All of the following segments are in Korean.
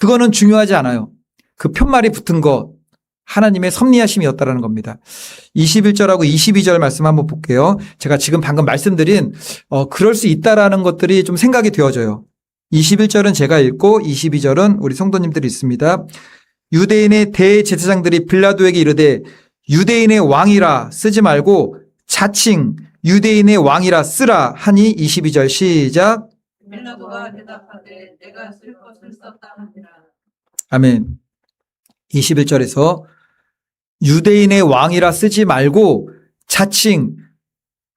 그거는 중요하지 않아요. 그 편말이 붙은 것 하나님의 섭리하심이었다라는 겁니다. 21절하고 22절 말씀 한번 볼게요. 제가 지금 방금 말씀드린 어 그럴 수 있다라는 것들이 좀 생각이 되어져요. 21절은 제가 읽고 22절은 우리 성도님들이 있습니다. 유대인의 대제사장들이 빌라도에게 이르되 유대인의 왕이라 쓰지 말고 자칭 유대인의 왕이라 쓰라 하니 22절 시작 빌라도가 대답하되 내가 쓸 것을 썼다 하니라. 아멘. 21절에서 유대인의 왕이라 쓰지 말고 자칭,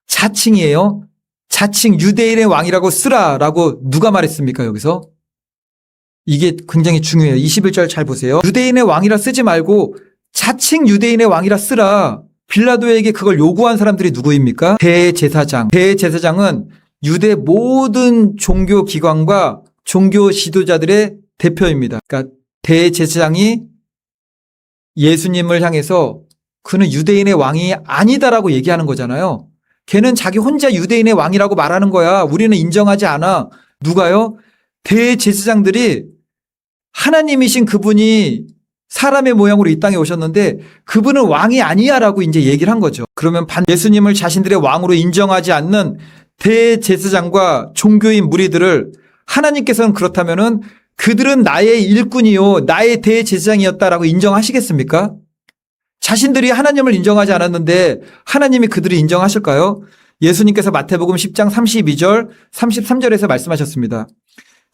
자칭이에요. 자칭 유대인의 왕이라고 쓰라라고 누가 말했습니까, 여기서? 이게 굉장히 중요해요. 21절 잘 보세요. 유대인의 왕이라 쓰지 말고 자칭 유대인의 왕이라 쓰라. 빌라도에게 그걸 요구한 사람들이 누구입니까? 대제사장. 대제사장은 유대 모든 종교 기관과 종교 지도자들의 대표입니다. 그러니까 대제사장이 예수님을 향해서 그는 유대인의 왕이 아니다라고 얘기하는 거잖아요. 걔는 자기 혼자 유대인의 왕이라고 말하는 거야. 우리는 인정하지 않아. 누가요? 대제사장들이 하나님이신 그분이 사람의 모양으로 이 땅에 오셨는데 그분은 왕이 아니야라고 이제 얘기를 한 거죠. 그러면 반 예수님을 자신들의 왕으로 인정하지 않는 대제사장과 종교인 무리들을 하나님께서는 그렇다면은 그들은 나의 일꾼이요, 나의 대제사장이었다라고 인정하시겠습니까? 자신들이 하나님을 인정하지 않았는데 하나님이 그들을 인정하실까요? 예수님께서 마태복음 10장 32절, 33절에서 말씀하셨습니다.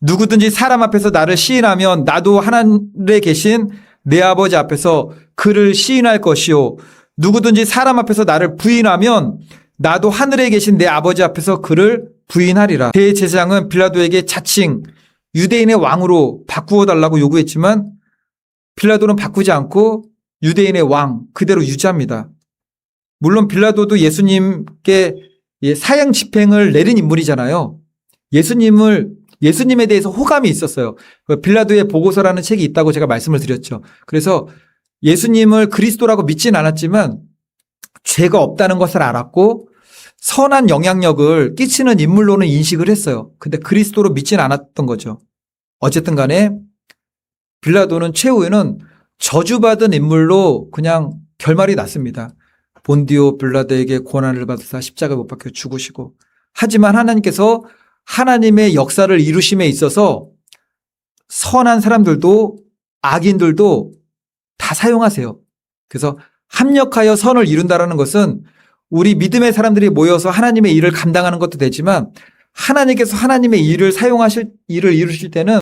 누구든지 사람 앞에서 나를 시인하면 나도 하늘에 계신 내 아버지 앞에서 그를 시인할 것이요. 누구든지 사람 앞에서 나를 부인하면 나도 하늘에 계신 내 아버지 앞에서 그를 부인하리라. 대제사장은 빌라도에게 자칭 유대인의 왕으로 바꾸어 달라고 요구했지만 빌라도는 바꾸지 않고 유대인의 왕 그대로 유지합니다. 물론 빌라도도 예수님께 예, 사형 집행을 내린 인물이잖아요. 예수님을 예수님에 대해서 호감이 있었어요. 그 빌라도의 보고서라는 책이 있다고 제가 말씀을 드렸죠. 그래서 예수님을 그리스도라고 믿진 않았지만 죄가 없다는 것을 알았고 선한 영향력을 끼치는 인물로는 인식을 했어요. 근데 그리스도로 믿진 않았던 거죠. 어쨌든 간에 빌라도는 최후에는 저주받은 인물로 그냥 결말이 났습니다. 본디오 빌라도에게 고난을 받으사 십자가 못 박혀 죽으시고 하지만 하나님께서 하나님의 역사를 이루심에 있어서 선한 사람들도 악인들도 다 사용하세요. 그래서 합력하여 선을 이룬다라는 것은 우리 믿음의 사람들이 모여서 하나님의 일을 감당하는 것도 되지만 하나님께서 하나님의 일을 사용하실 일을 이루실 때는